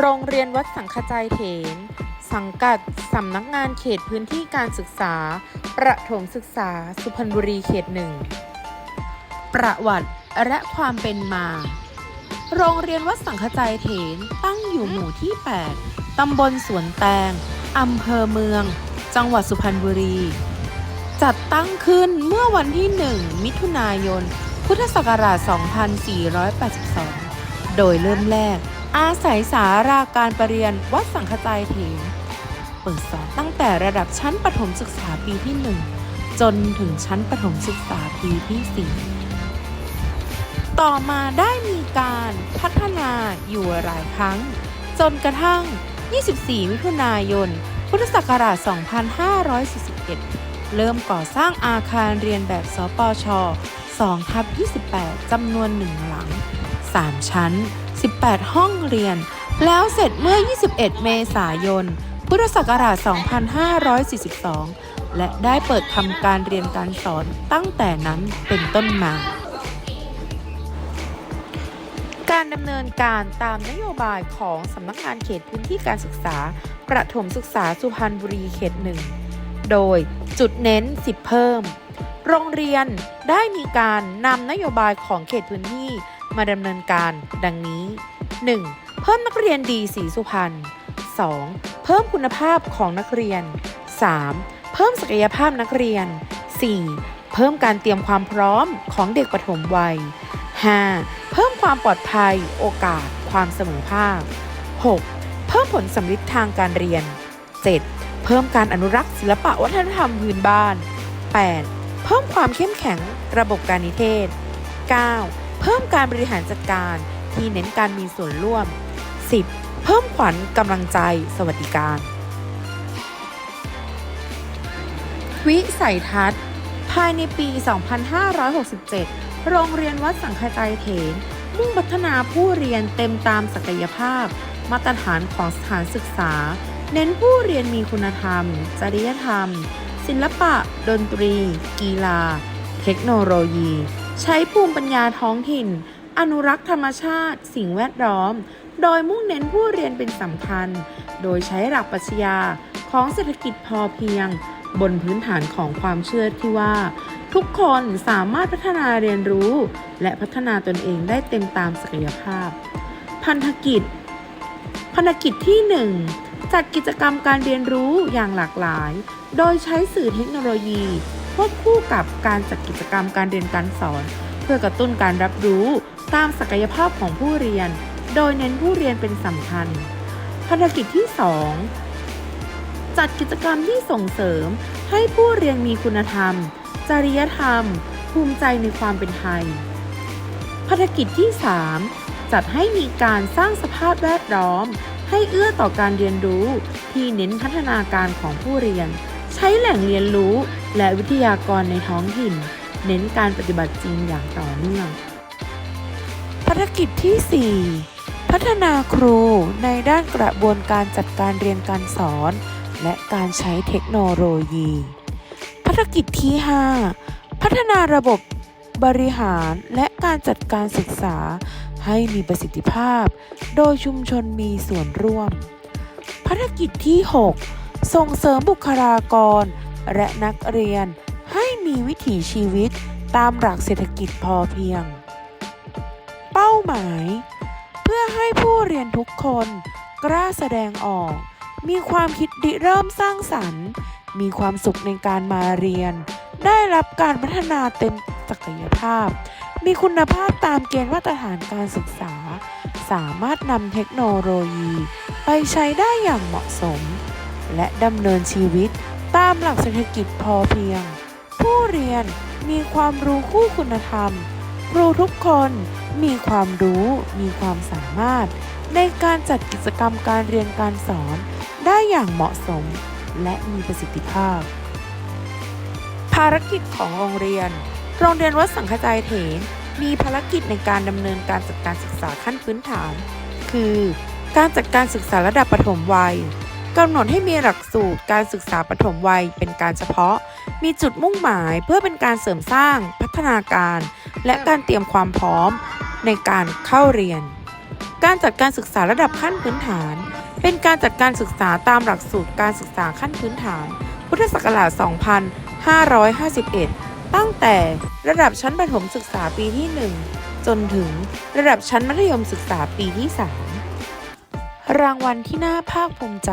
โรงเรียนวัดสังฆใจเถน สังกัดสำนักงานเขตพื้นที่การศึกษา ประถมศึกษา สุพรรณบุรีเขตหนึ่ง ประวัติและความเป็นมา โรงเรียนวัดสังฆใจเถนตั้งอยู่หมู่ที่ 8 ตำบลสวนแตง อำเภอเมือง จังหวัดสุพรรณบุรี จัดตั้งขึ้นเมื่อวันที่ 1 มิถุนายน พุทธศักราช 2482 โดยเริ่มแรก อาศัยสาราการประเรียนวัดสังฆใจเถนเปิดสอนตั้งแต่ระดับชั้นประถมศึกษาปีที่ 1 จนถึงชั้นประถมศึกษาปีที่ 4 ต่อมาได้มีการพัฒนาอยู่หลายครั้ง จนกระทั่ง 24 มิถุนายน พุทธศักราช 2541 เริ่มก่อสร้างอาคารเรียนแบบสปช2ทับ28 จำนวนหนึ่งหลัง 3 ชั้น 18 ห้องเรียน แล้วเสร็จเมื่อ 21 เมษายน พุทธศักราช 2542 และได้เปิดทำการเรียนการสอนตั้งแต่นั้นเป็นต้นมาการดำเนินการตามนโยบายของสำนักงานเขตพื้นที่การศึกษา ประถมศึกษาสุพรรณบุรีเขตหนึ่ง โดยจุดเน้น10เพิ่ม โรงเรียนได้มีการนำนโยบายของเขตพื้นที่มาดำเนินการดังนี้ 1. เพิ่มนักเรียนดีสีสุพรรณ 2. เพิ่มคุณภาพของนักเรียน 3. เพิ่มศักยภาพนักเรียน 4. เพิ่มการเตรียมความพร้อมของเด็กปฐมวัย 5. เพิ่มความปลอดภัย โอกาส ความเสมอภาค 6. เพิ่มผลสำลิดทางการเรียน 7. เพิ่มการอนุรักษ์ศิลปะวัฒนธรรมพื้นบ้าน 8. เพิ่มความเข้มแข็งระบบการนิเทศ 9. เพิ่มการบริหารจัดการที่เน้นการมีส่วนร่วม 10. เพิ่มขวัญกำลังใจสวัสดิการ วิสัยทัศน์ ภายในปี 2567 โรงเรียนวัดสังฆใจเถนมุ่งพัฒนาผู้เรียนเต็มตามศักยภาพ มาตรฐานของสถานศึกษา เน้นผู้เรียนมีคุณธรรม จริยธรรม ศิลปะ ดนตรี กีฬา เทคโนโลยี ใช้ภูมิปัญญาท้องถิ่น อนุรักษ์ธรรมชาติ สิ่งแวดล้อม โดยมุ่งเน้นผู้เรียนเป็นสำคัญ โดยใช้หลักปรัชญาของเศรษฐกิจพอเพียง บนพื้นฐานของความเชื่อที่ว่า ทุกคนสามารถพัฒนาเรียนรู้ และพัฒนาตนเองได้เต็มตามศักยภาพ พันธกิจพันธกิจที่ 1 จัดกิจกรรมการเรียนรู้อย่างหลากหลาย โดยใช้สื่อเทคโนโลยีควบคู่กับการจัดกิจกรรมการเรียนการสอน เพื่อกระตุ้นการรับรู้ตามศักยภาพของผู้เรียน โดยเน้นผู้เรียนเป็นสำคัญ ภารกิจที่ 2 จัดกิจกรรมที่ส่งเสริมให้ผู้เรียนมีคุณธรรม จริยธรรม ภูมิใจในความเป็นไทย ภารกิจที่ 3 จัดให้มีการสร้างสภาพแวดล้อม ให้เอื้อต่อการเรียนรู้ ที่เน้นพัฒนาการของผู้เรียน ใช้แหล่งเรียนรู้และวิทยากรในท้องถิ่น เน้นการปฏิบัติจริงอย่างต่อเนื่อง ภารกิจที่ 4 พัฒนาครูในด้านกระบวนการจัดการเรียนการสอน และการใช้เทคโนโลยี ภารกิจที่ 5 พัฒนาระบบบริหารและการจัดการศึกษา ให้มีประสิทธิภาพ โดยชุมชนมีส่วนร่วม ภารกิจที่ 6 ส่งเสริมบุคลากร และนักเรียน ให้มีวิถีชีวิตตามหลักเศรษฐกิจพอเพียง เป้าหมาย เพื่อให้ผู้เรียนทุกคนกล้าแสดงออก มีความคิดริเริ่มสร้างสรรค์ มีความสุขในการมาเรียน ได้รับการพัฒนาเต็มศักยภาพ มีคุณภาพตามเกณฑ์มาตรฐานการศึกษา สามารถนำเทคโนโลยี ไปใช้ได้อย่างเหมาะสม และดำเนินชีวิตตามหลักเศรษฐกิจพอเพียง ผู้เรียนมีความรู้คู่คุณธรรม ครูทุกคนมีความรู้ มีความสามารถ ในการจัดกิจกรรมการเรียนการสอน ได้อย่างเหมาะสม และมีประสิทธิภาพ ภารกิจของโรงเรียน โรงเรียนวัดสังฆใจเถนมีภารกิจในการดำเนินการจัดการศึกษาขั้นพื้นฐาน คือ การจัดการศึกษาระดับประถมวัยกำหนดให้มีหลักสูตรการศึกษาปฐมวัยเป็นการเฉพาะ มีจุดมุ่งหมายเพื่อเป็นการเสริมสร้าง พัฒนาการ และการเตรียมความพร้อมในการเข้าเรียน การจัดการศึกษาระดับขั้นพื้นฐาน เป็นการจัดการศึกษาตามหลักสูตรการศึกษาขั้นพื้นฐาน พุทธศักราช 2551 ตั้งแต่ระดับชั้นประถมศึกษาปีที่ 1 จนถึงระดับชั้นมัธยมศึกษาปีที่ 3 รางวัลที่น่าภาคภูมิใจ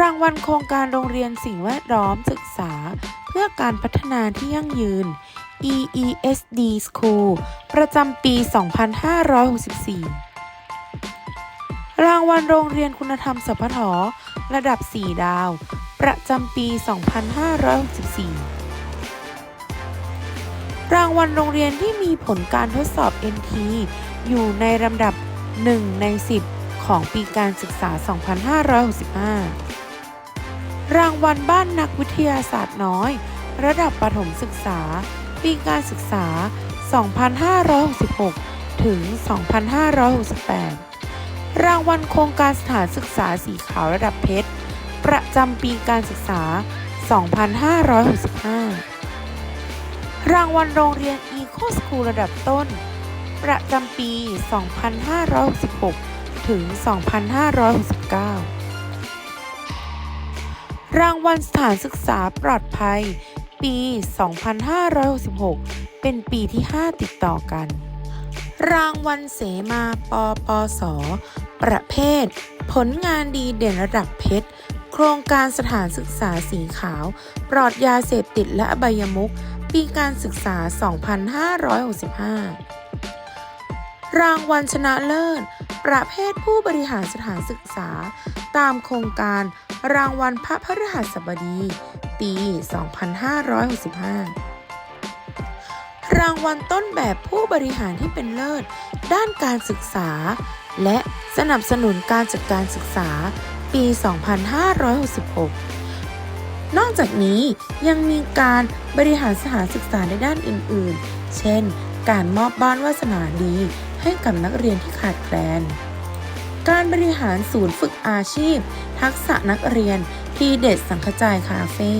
รางวัลโครงการโรงเรียนสิ่งแวดล้อมศึกษา เพื่อการพัฒนาที่ยั่งยืน EESD School ประจำปี 2564 รางวัลโรงเรียนคุณธรรมสพทระดับ 4 ดาว ประจำปี 2564 รางวัลโรงเรียนที่มีผลการทดสอบ NT อยู่ในลำดับ 1 ใน 10 ของปีการศึกษา 2565 รางวัลบ้านนักวิทยาศาสตร์น้อย ระดับประถมศึกษา ปีการศึกษา 2566 ถึง 2568 รางวัลโครงการสถานศึกษาสีขาวระดับเพชร ประจำปีการศึกษา 2565 รางวัลโรงเรียน Eco School ระดับต้น ประจำปี 2566 ถึง 2569 รางวัลสถานศึกษาปลอดภัย ปี 2566 เป็นปีที่ 5 ติดต่อกัน รางวัลเสมาปปสประเภท ผลงานดีเด่นระดับเพชร โครงการสถานศึกษาสีขาว ปลอดยาเสพติดและอบายมุขปีการศึกษา 2565 รางวัลชนะเลิศ ประเภทผู้บริหารสถานศึกษา ตามโครงการรางวัลพระพฤหัสบดี ปี 2565รางวัลต้นแบบผู้บริหารที่เป็นเลิศ ด้านการศึกษา และสนับสนุนการจัดการศึกษา ปี 2566 นอกจากนี้ยังมีการบริหารสถานศึกษาในด้านอื่น ๆ เช่น การมอบบ้านวาสนาดีให้กับนักเรียนที่ขาดแคลน การบริหารศูนย์ฝึกอาชีพ ทักษะนักเรียนทีเด็ดสังขจายคาเฟ่